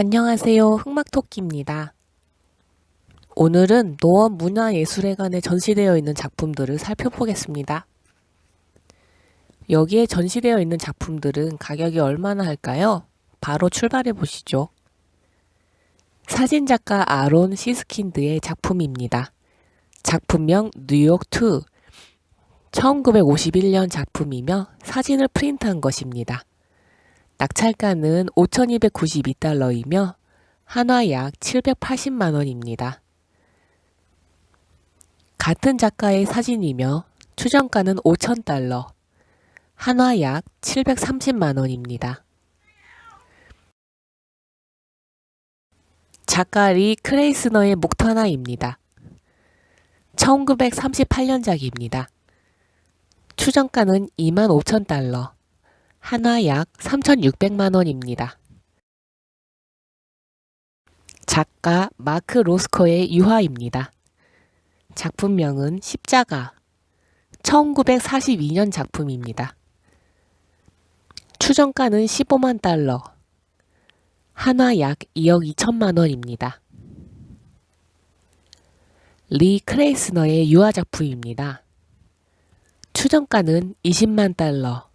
안녕하세요. 흑막토끼입니다. 오늘은 노원 문화예술회관에 전시되어 있는 작품들을 살펴보겠습니다. 여기에 전시되어 있는 작품들은 가격이 얼마나 할까요? 바로 출발해 보시죠. 사진작가 아론 시스킨드의 작품입니다. 작품명 뉴욕2 1951년 작품이며 사진을 프린트한 것입니다. 낙찰가는 5,292달러이며 한화 약 780만 원입니다. 같은 작가의 사진이며 추정가는 5,000달러, 한화 약 730만 원입니다. 작가 리 크레이스너의 목타나입니다. 1938년작입니다. 추정가는 2만 5천 달러, 한화 약 3,600만 원입니다. 작가 마크 로스코의 유화입니다. 작품명은 십자가. 1942년 작품입니다. 추정가는 15만 달러. 한화 약 2억 2천만 원입니다. 리 크레이스너의 유화 작품입니다. 추정가는 20만 달러.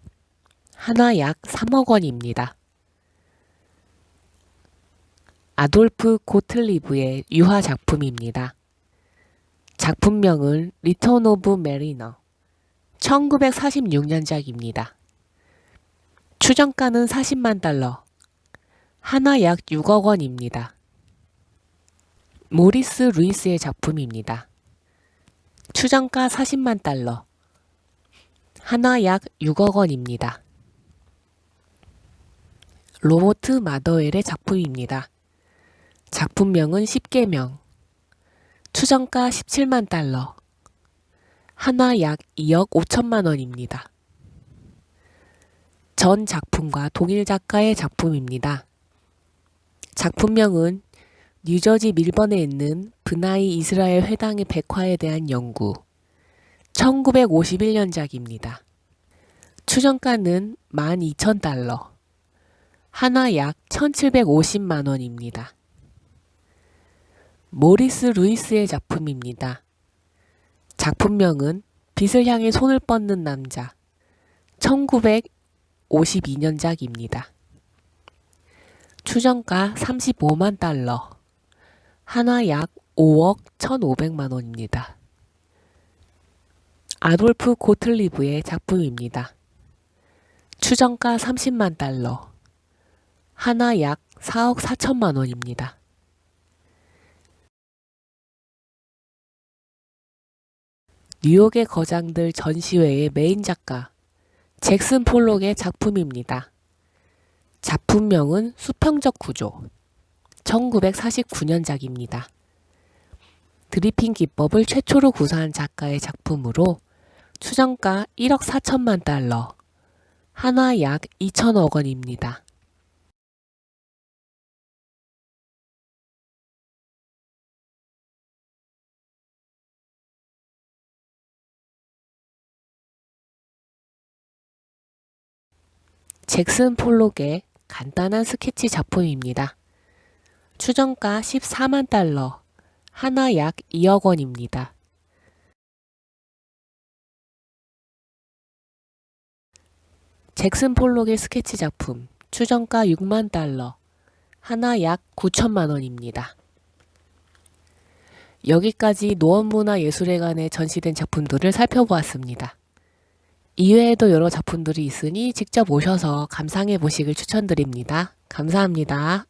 한화 약 3억 원입니다. 아돌프 고틀리브의 유화 작품입니다. 작품명은 리턴 오브 메리너 1946년작입니다. 추정가는 40만 달러, 한화 약 6억 원입니다. 모리스 루이스의 작품입니다. 추정가 40만 달러, 한화 약 6억 원입니다. 로버트 마더웰의 작품입니다. 작품명은 10계명, 추정가 17만 달러, 한화 약 2억 5천만 원입니다. 전 작품과 동일 작가의 작품입니다. 작품명은 뉴저지 밀번에 있는 브나이 이스라엘 회당의 백화에 대한 연구, 1951년작입니다. 추정가는 12,000달러, 한화 약 1,750만 원입니다. 모리스 루이스의 작품입니다. 작품명은 빛을 향해 손을 뻗는 남자 1952년작입니다. 추정가 35만 달러 한화 약 5억 1,500만 원입니다. 아돌프 고틀리브의 작품입니다. 추정가 30만 달러 한화 약 4억 4천만 원입니다. 뉴욕의 거장들 전시회의 메인 작가 잭슨 폴록의 작품입니다. 작품명은 수평적 구조 1949년작입니다. 드리핑 기법을 최초로 구사한 작가의 작품으로 추정가 1억 4천만 달러, 한화 약 2천억 원입니다. 잭슨 폴록의 간단한 스케치 작품입니다. 추정가 14만 달러, 한화 약 2억 원입니다. 잭슨 폴록의 스케치 작품, 추정가 6만 달러, 한화 약 9천만 원입니다. 여기까지 노원문화예술회관에 전시된 작품들을 살펴보았습니다. 이외에도 여러 작품들이 있으니 직접 오셔서 감상해 보시길 추천드립니다. 감사합니다.